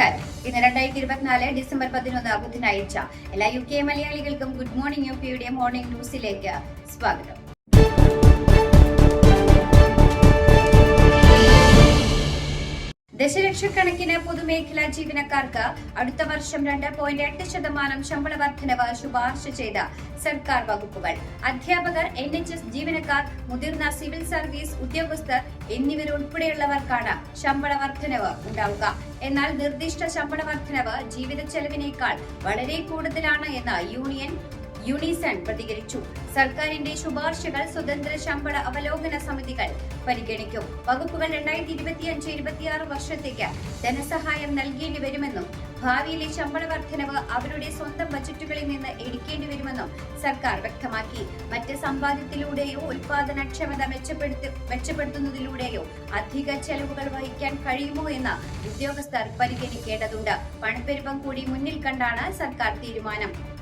നമസ്കാരം ഇന്ന് രണ്ടായിരത്തി ഇരുപത്തിനാല് ഡിസംബർ പതിനൊന്ന് ബുധനാഴ്ച എല്ലാ യു കെ മലയാളികൾക്കും ഗുഡ് മോർണിംഗ് യു പിയുടെ മോർണിംഗ് ന്യൂസിലേക്ക് സ്വാഗതം. ദശലക്ഷക്കണക്കിന് പൊതുമേഖലാ ജീവനക്കാർക്ക് അടുത്ത വർഷം രണ്ട് പോയിന്റ് എട്ട് ശതമാനം ശമ്പള വർധനവ് ശുപാർശ ചെയ്ത സർക്കാർ വകുപ്പുകൾ. അധ്യാപകർ എൻ എച്ച് എസ് ജീവനക്കാർ മുതിർന്ന സിവിൽ സർവീസ് ഉദ്യോഗസ്ഥർ എന്നിവരുൾപ്പെടെയുള്ളവർക്കാണ് ശമ്പള വർധനവ് ഉണ്ടാവുക. എന്നാൽ നിർദ്ദിഷ്ട ശമ്പള വർധനവ് ജീവിത ചെലവിനേക്കാൾ വളരെ കൂടുതലാണ് എന്ന് യൂണിയൻ യൂണിസൺ പ്രതികരിച്ചു. സർക്കാരിന്റെ ശുപാർശകൾ സ്വതന്ത്ര ശമ്പള അവലോകന സമിതികൾ പരിഗണിക്കും. വകുപ്പുകൾ രണ്ടായിരത്തി ഇരുപത്തിയഞ്ച് ഇരുപത്തിയാറ് വർഷത്തേക്ക് ധനസഹായം നൽകേണ്ടി വരുമെന്നും ഭാവിയിലെ ശമ്പള വർധനവ് അവരുടെ സ്വന്തം ബജറ്റുകളിൽ നിന്ന് എടുക്കേണ്ടി വരുമെന്നും സർക്കാർ വ്യക്തമാക്കി. മറ്റ് സമ്പാദ്യത്തിലൂടെയോ ഉൽപാദനക്ഷമത മെച്ചപ്പെടുത്തി മെച്ചപ്പെടുത്തുന്നതിലൂടെയോ അധിക ചെലവുകൾ വഹിക്കാൻ കഴിയുമോ എന്ന് ഉദ്യോഗസ്ഥർ പരിഗണിക്കേണ്ടതുണ്ട്. പണപ്പെരുപ്പം കൂടി മുന്നിൽ കണ്ടാണ് സർക്കാർ തീരുമാനം.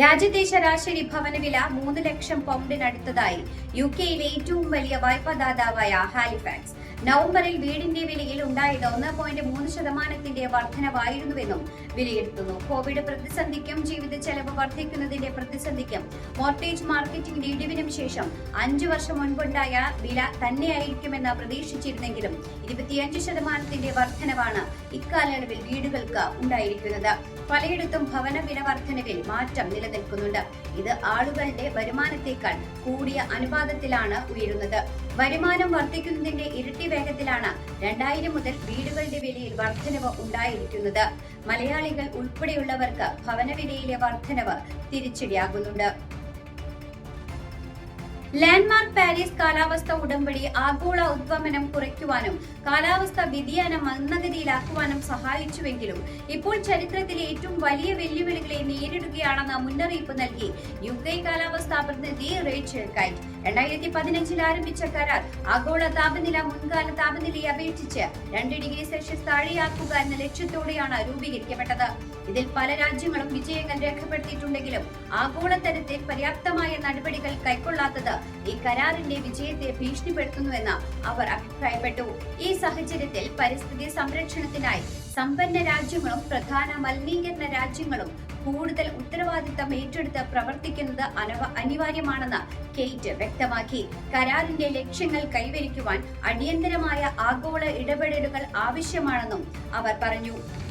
രാജ്യത്തെ ശരാശരി ഭവനവില മൂന്ന് ലക്ഷം പൗണ്ടിനടുത്തതായി യു കെയിലെ ഏറ്റവും വലിയ വായ്പാദാതാവായ ഹാലിഫാക്സ്. നവംബറിൽ വീടിന്റെ വിലയിൽ ഉണ്ടായത് ഒന്ന് പോയിന്റ് മൂന്ന് ശതമാനത്തിന്റെ വർധനവായിരുന്നുവെന്നും വിലയിരുത്തുന്നു. കോവിഡ് പ്രതിസന്ധിക്കും ജീവിത ചെലവ് വർദ്ധിക്കുന്നതിന്റെ പ്രതിസന്ധിക്കും മോർട്ടേജ് മാർക്കറ്റിംഗ് ഇടിവിനും ശേഷം അഞ്ചു വർഷം മുൻപുണ്ടായ വില തന്നെയായിരിക്കുമെന്ന് പ്രതീക്ഷിച്ചിരുന്നെങ്കിലും ഇരുപത്തിയഞ്ച് ശതമാനത്തിന്റെ വർധനവാണ് ഇക്കാലയളവിൽ വീടുകൾക്ക് ഉണ്ടായിരിക്കുന്നത്. പലയിടത്തും ഭവന വില വർധനവിൽ മാറ്റം നിലനിൽക്കുന്നുണ്ട്. ഇത് ആളുകളുടെ വരുമാനത്തേക്കാൾ കൂടിയ അനുപാതത്തിലാണ് ഉയരുന്നത്. വരുമാനം വർദ്ധിക്കുന്നതിന്റെ ഇരട്ടി വേഗത്തിലാണ് രണ്ടായിരം മുതൽ വീടുകളുടെ വിലയിൽ വർധനവ് ഉണ്ടായിരിക്കുന്നത്. മലയാളികൾ ഉൾപ്പെടെയുള്ളവർക്ക് ഭവനവിലയിലെ വർധനവ് തിരിച്ചടിയാകുന്നുണ്ട്. ലാൻഡ്മാർക്ക് പാരീസ് കാലാവസ്ഥ ഉടമ്പടി ആഗോള ഉദ്വമനം കുറയ്ക്കുവാനും കാലാവസ്ഥ വ്യതിയാനം മന്ദഗതിയിലാക്കുവാനും സഹായിച്ചുവെങ്കിലും ഇപ്പോൾ ചരിത്രത്തിലെ ഏറ്റവും വലിയ വെല്ലുവിളികളെ നേരിടുകയാണെന്ന് മുന്നറിയിപ്പ് നൽകി യു കെ കാലാവസ്ഥാ പ്രതിനിധി റേച്ചൽ കൈറ്റ്. രണ്ടായിരത്തി പതിനഞ്ചിൽ ആരംഭിച്ച കരാർ ആഗോള താപനില മുൻകാല താപനിലയെ അപേക്ഷിച്ച് രണ്ട് ഡിഗ്രി സെൽഷ്യസ് താഴെയാക്കുക എന്ന ലക്ഷ്യത്തോടെയാണ് രൂപീകരിക്കപ്പെട്ടത്. ഇതിൽ പല രാജ്യങ്ങളും വിജയങ്ങൾ രേഖപ്പെടുത്തിയിട്ടുണ്ടെങ്കിലും ആഗോളതലത്തിൽ പര്യാപ്തമായ നടപടികൾ കൈക്കൊള്ളാത്തത് ഈ കരാറിന്റെ വിജയത്തെ ഭീഷണിപ്പെടുത്തുന്നുവെന്ന് അവർ അഭിപ്രായപ്പെട്ടു. ഈ സാഹചര്യത്തിൽ പരിസ്ഥിതി സംരക്ഷണത്തിനായി സമ്പന്ന രാജ്യങ്ങളും പ്രധാന മലിനീകരണ രാജ്യങ്ങളും കൂടുതൽ ഉത്തരവാദിത്തം ഏറ്റെടുത്ത് പ്രവർത്തിക്കുന്നത് അനവ അനിവാര്യമാണെന്ന് കെയ്റ്റ് വ്യക്തമാക്കി. കരാറിന്റെ ലക്ഷ്യങ്ങൾ കൈവരിക്കുവാൻ അടിയന്തരമായ ആഗോള ഇടപെടലുകൾ ആവശ്യമാണെന്നും അവർ പറഞ്ഞു.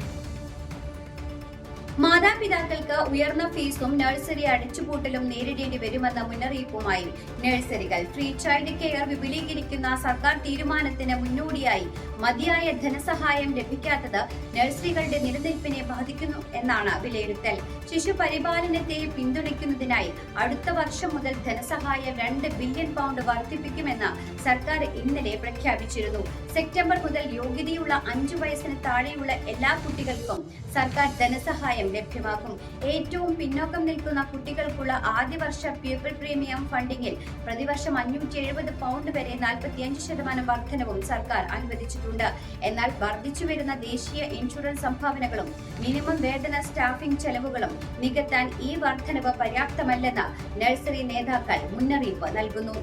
മാതാപിതാക്കൾക്ക് ഉയർന്ന ഫീസും നഴ്സറി അടച്ചുപൂട്ടലും നേരിടേണ്ടി വരുമെന്ന മുന്നറിയിപ്പുമായി നഴ്സറികൾ ഫ്രീ ചൈൽഡ് കെയർ വിപുലീകരിക്കുന്ന സർക്കാർ തീരുമാനത്തിന് മുന്നോടിയായി മതിയായ ധനസഹായം ലഭിക്കാത്തത് നഴ്സറികളുടെ നിലനിൽപ്പിനെ ബാധിക്കുന്നു എന്നാണ് വിലയിരുത്തൽ. ശിശു പരിപാലനത്തെ പിന്തുണയ്ക്കുന്നതിനായി അടുത്ത വർഷം മുതൽ ധനസഹായം രണ്ട് ബില്യൺ പൗണ്ട് വർദ്ധിപ്പിക്കുമെന്ന് സർക്കാർ ഇന്നലെ പ്രഖ്യാപിച്ചിരുന്നു. സെപ്റ്റംബർ മുതൽ യോഗ്യതയുള്ള അഞ്ചു വയസ്സിന് താഴെയുള്ള എല്ലാ കുട്ടികൾക്കും സർക്കാർ ധനസഹായം ലഭ്യമാക്കും. ഏറ്റവും പിന്നോക്കം നിൽക്കുന്ന കുട്ടികൾക്കുള്ള ആദ്യ വർഷ പീപ്പിൾ പ്രീമിയം ഫണ്ടിങ്ങിൽ പ്രതിവർഷം അഞ്ഞൂറ്റി എഴുപത് പൗണ്ട് വരെ നാൽപ്പത്തിയഞ്ച് ശതമാനം വർധനവും സർക്കാർ അനുവദിച്ചിട്ടുണ്ട്. എന്നാൽ വർദ്ധിച്ചു വരുന്ന ദേശീയ ഇൻഷുറൻസ് സംഭാവനകളും മിനിമം വേതന സ്റ്റാഫിംഗ് ചെലവുകളും നികത്താൻ ഈ വർധനവ് പര്യാപ്തമല്ലെന്ന് നഴ്സറി നേതാക്കൾ മുന്നറിയിപ്പ് നൽകുന്നു.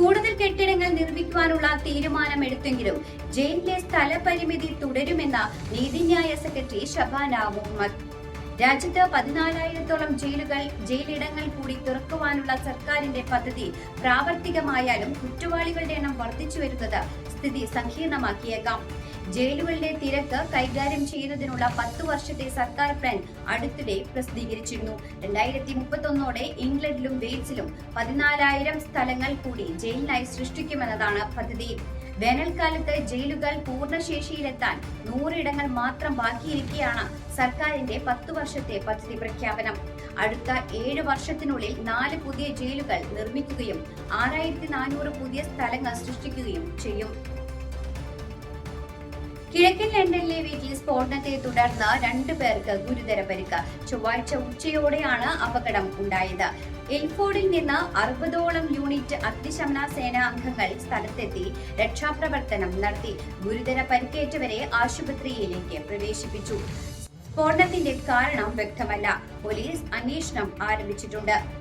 കൂടുതൽ കെട്ടിടങ്ങൾ നിർമ്മിക്കുവാനുള്ള തീരുമാനമെടുത്തെങ്കിലും ജയിലിലെ സ്ഥലപരിമിതി തുടരുമെന്ന നീതിന്യായ സെക്രട്ടറി ഷബാന മുഹമ്മദ്. രാജ്യത്ത് പതിനാലായിരത്തോളം ജയിലുകൾ ജയിലിടങ്ങൾ കൂടി തുറക്കുവാനുള്ള സർക്കാരിന്റെ പദ്ധതി പ്രാവർത്തികമായാലും കുറ്റവാളികളുടെ എണ്ണം വർദ്ധിച്ചു വരുന്നത് സ്ഥിതി സങ്കീർണമാക്കിയേക്കാം. ജയിലുകളുടെ തിരക്ക് കൈകാര്യം ചെയ്യുന്നതിനുള്ള പത്തു വർഷത്തെ സർക്കാർ പ്ലാൻ അടുത്തിടെ പ്രസിദ്ധീകരിച്ചിരുന്നു. രണ്ടായിരത്തി മുപ്പത്തൊന്നോടെ ഇംഗ്ലണ്ടിലും വെയിൽസിലും പതിനാലായിരം സ്ഥലങ്ങൾ കൂടി ജയിലിനായി സൃഷ്ടിക്കുമെന്നതാണ് പദ്ധതി. വേനൽക്കാലത്ത് ജയിലുകൾ പൂർണശേഷിയിലെത്താൻ നൂറിടങ്ങൾ മാത്രം ബാക്കിയിരിക്കെയാണ് സർക്കാരിന്റെ പത്തു വർഷത്തെ പദ്ധതി പ്രഖ്യാപനം. അടുത്ത ഏഴ് വർഷത്തിനുള്ളിൽ നാല് പുതിയ ജയിലുകൾ നിർമ്മിക്കുകയും ആറായിരത്തി നാനൂറ് പുതിയ സ്ഥലങ്ങൾ സൃഷ്ടിക്കുകയും ചെയ്യും. കിഴക്കൻ ലണ്ടനിലെ വീട്ടിൽ സ്ഫോടനത്തെ തുടർന്ന് രണ്ടു പേർക്ക് ഗുരുതര പരിക്ക്. ചൊവ്വാഴ്ച ഉച്ചയോടെയാണ് അപകടം ഉണ്ടായത്. എൽഫോർഡിൽ നിന്ന് അറുപതോളം യൂണിറ്റ് അഗ്നിശമന സേനാ അംഗങ്ങൾ സ്ഥലത്തെത്തി രക്ഷാപ്രവർത്തനം നടത്തി. ഗുരുതര പരിക്കേറ്റവരെ ആശുപത്രിയിലേക്ക് പ്രവേശിപ്പിച്ചു. സ്ഫോടനത്തിന്റെ കാരണം വ്യക്തമല്ല. പോലീസ് അന്വേഷണം ആരംഭിച്ചിട്ടുണ്ട്.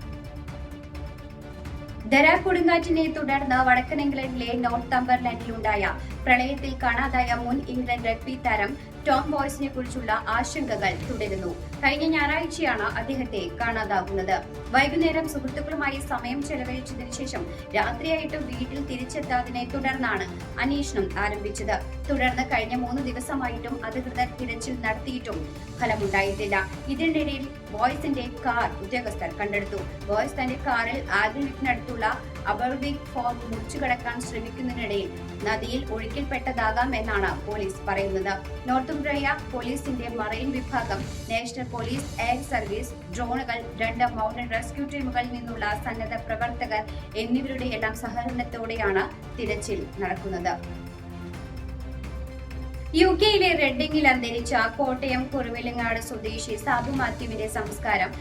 ദര കൊടുങ്കാറ്റിനെ തുടർന്ന് വടക്കൻ ഇംഗ്ലണ്ടിലെ നോർത്ത് നോർത്തംബർലൻഡിലുണ്ടായ പ്രളയത്തിൽ കാണാതായ മുൻ ഇംഗ്ലണ്ട് റഗ്ബി താരം ടോം ബോയ്സിനെ കുറിച്ചുള്ള ആശങ്കകൾ തുടരുന്നു. കഴിഞ്ഞ ഞായറാഴ്ചയാണ് അദ്ദേഹത്തെ കാണാതാകുന്നത്. വൈകുന്നേരം സുഹൃത്തുക്കളുമായി സമയം ചെലവഴിച്ചതിനു ശേഷം രാത്രിയായിട്ട് വീട്ടിൽ തിരിച്ചെത്താതിനെ തുടർന്നാണ് അന്വേഷണം ആരംഭിച്ചത്. തുടർന്ന് കഴിഞ്ഞ മൂന്ന് ദിവസമായിട്ടും അധികൃതർ തിരച്ചിൽ നടത്തിയിട്ടും ഫലമുണ്ടായിട്ടില്ല. ഇതിനിടയിൽ ബോയ്സിന്റെ കാർ ഉദ്യോഗസ്ഥർ കണ്ടെടുത്തു. ബോയ്സ് തന്റെ കാറിൽ ആഗ്രഹത്തിനടുത്തുള്ള അബർബിക് ഫോം മുറിച്ചു കടക്കാൻ ശ്രമിക്കുന്നതിനിടയിൽ നദിയിൽ ഒഴുക്കിൽപ്പെട്ടതാകാം എന്നാണ് പോലീസ് പറയുന്നത്. നോർത്തുംബ്രയ പോലീസിന്റെ മറൈൻ വിഭാഗം നാഷണൽ പോലീസ് എയർ സർവീസ് ഡ്രോണുകൾ രണ്ട് മൗണ്ടൻ റെസ്ക്യൂ ടീമുകളിൽ നിന്നുള്ള സന്നദ്ധ പ്രവർത്തകർ എന്നിവരുടെ എല്ലാം സഹകരണത്തോടെയാണ് തിരച്ചിൽ നടക്കുന്നത്. യു കെയിലെ റെഡിംഗിൽ അന്തരിച്ച കോട്ടയം കുറുവിലങ്ങാട് സ്വദേശി സാബു മാത്യുവിന്റെ സംസ്കാരം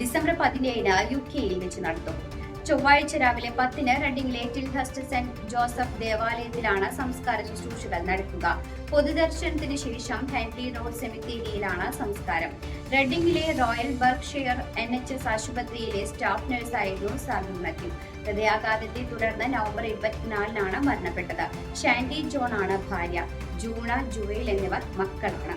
ഡിസംബർ പതിനേഴിന് യു കെയിൽ വെച്ച് നടത്തും. ചൊവ്വാഴ്ച രാവിലെ പത്തിന് റെഡിംഗിലെ ടിൽഹസ്റ്റ് സെന്റ് ജോസഫ് ദേവാലയത്തിലാണ് സംസ്കാര ശുശ്രൂഷകൾ നടക്കുക. പൊതുദർശനത്തിന് ശേഷം ഹെൻറി റോഡ് സെമിത്തേരിയിലാണ് സംസ്കാരം. റെഡിംഗിലെ royal Berkshire N H S ആശുപത്രിയിലെ സ്റ്റാഫ് നഴ്സായിരുന്നു സാബു മാത്യു. ഹൃദയാഘാതത്തെ തുടർന്ന് നവംബർ ഇരുപത്തിനാലിനാണ് മരണപ്പെട്ടത്. ഷാൻഡി ജോൺ ആണ് ഭാര്യ. ജൂണ ജുവേൽ എന്നിവർ മക്കളാണ്.